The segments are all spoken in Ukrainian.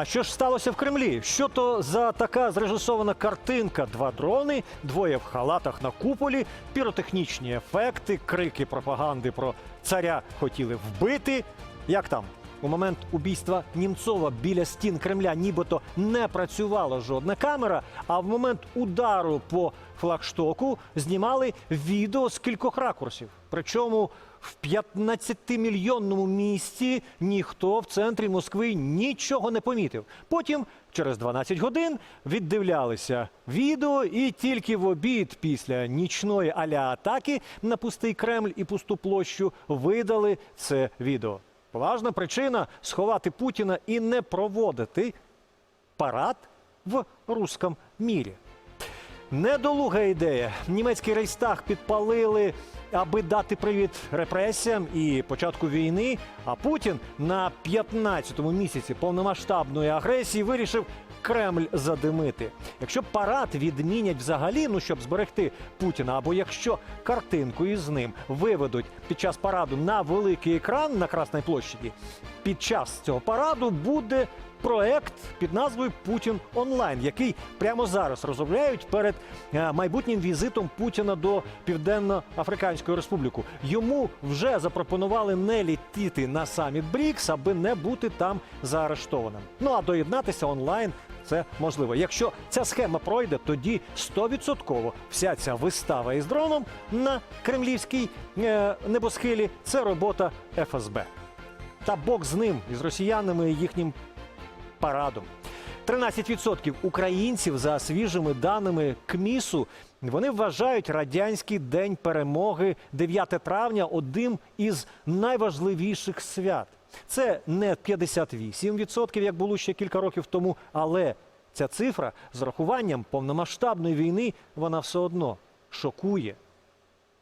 А що ж сталося в Кремлі? Що то за така зрежисована картинка? Два дрони, двоє в халатах на куполі, піротехнічні ефекти, крики пропаганди про царя хотіли вбити. Як там? У момент убійства Німцова біля стін Кремля нібито не працювала жодна камера, а в момент удару по флагштоку знімали відео з кількох ракурсів. Причому в 15-мільйонному місті ніхто в центрі Москви нічого не помітив. Потім, через 12 годин, віддивлялися відео, і тільки в обід після нічної аля атаки на пустий Кремль і пусту площу видали це відео. Поважна причина сховати Путіна і не проводити парад в русском мірі. Недолуга ідея. Німецький рейстаг підпалили, аби дати привід репресіям і початку війни. А Путін на 15-му місяці повномасштабної агресії вирішив Кремль задимити. Якщо парад відмінять взагалі, ну щоб зберегти Путіна, або якщо картинку із ним виведуть під час параду на великий екран на Красній площаді, під час цього параду буде проект під назвою Путін онлайн, який прямо зараз розробляють перед е, майбутнім візитом Путіна до Південно-Африканської Республіки. Йому вже запропонували не літіти на саміт Брікс, аби не бути там заарештованим. Ну а доєднатися онлайн. Це можливо. Якщо ця схема пройде, тоді 100% вся ця вистава із дроном на кремлівській е, небосхилі це робота ФСБ. Та Бог з ним із росіянами і їхнім парадом. 13% українців за свіжими даними КМІСу вони вважають радянський день перемоги 9 травня одним із найважливіших свят. Це не 58%, як було ще кілька років тому, але ця цифра з рахуванням повномасштабної війни вона все одно шокує.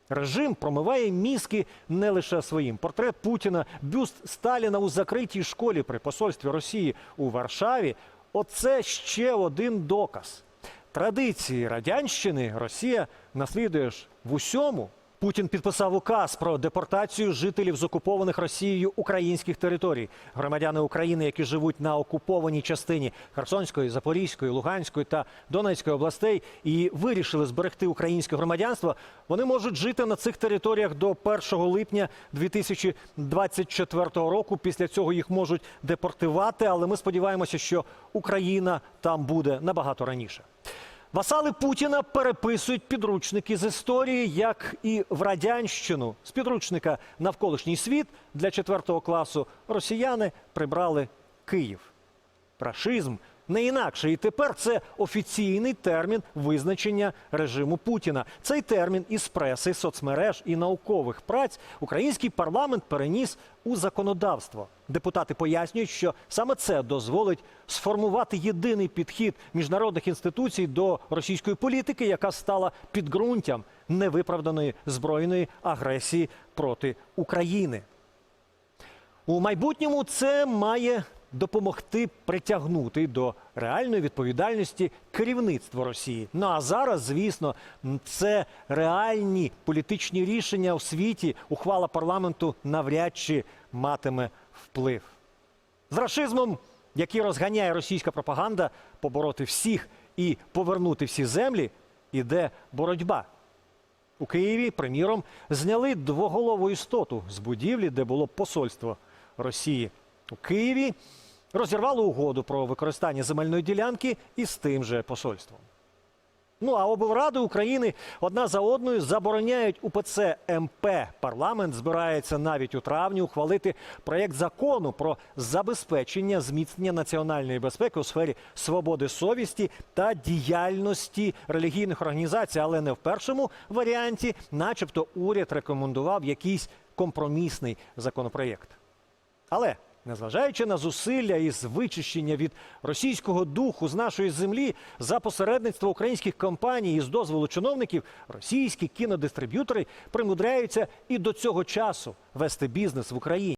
Режим промиває мізки не лише своїм. Портрет Путіна, бюст Сталіна у закритій школі при посольстві Росії у Варшаві. Оце ще один доказ. Традиції радянщини Росія наслідує ж в усьому. Путін підписав указ про депортацію жителів з окупованих Росією українських територій. Громадяни України, які живуть на окупованій частині Херсонської, Запорізької, Луганської та Донецької областей і вирішили зберегти українське громадянство, вони можуть жити на цих територіях до 1 липня 2024 року. Після цього їх можуть депортувати, але ми сподіваємося, що Україна там буде набагато раніше. Васали Путіна переписують підручники з історії, як і в радянщину. З підручника навколишній світ для четвертого класу росіяни прибрали Київ. Рашизм не інакше. І тепер це офіційний термін визначення режиму Путіна. Цей термін із преси, соцмереж і наукових праць український парламент переніс у законодавство. Депутати пояснюють, що саме це дозволить сформувати єдиний підхід міжнародних інституцій до російської політики, яка стала підґрунтям невиправданої збройної агресії проти України. У майбутньому це має допомогти притягнути до реальної відповідальності керівництво Росії. Ну а зараз, звісно, це реальні політичні рішення у світі. Ухвала парламенту навряд чи матиме вплив. З рашизмом, який розганяє російська пропаганда, побороти всіх і повернути всі землі, іде боротьба. У Києві, приміром, зняли двоголову істоту з будівлі, де було посольство Росії. У Києві розірвали угоду про використання земельної ділянки із тим же посольством. Ну а облради України одна за одною забороняють УПЦ МП. Парламент збирається навіть у травні ухвалити проєкт закону про забезпечення зміцнення національної безпеки у сфері свободи совісті та діяльності релігійних організацій, але не в першому варіанті, начебто, уряд рекомендував якийсь компромісний законопроєкт. Але незважаючи на зусилля із вичищення від російського духу з нашої землі за посередництво українських компаній і з дозволу чиновників, російські кінодистриб'ютори примудряються і до цього часу вести бізнес в Україні.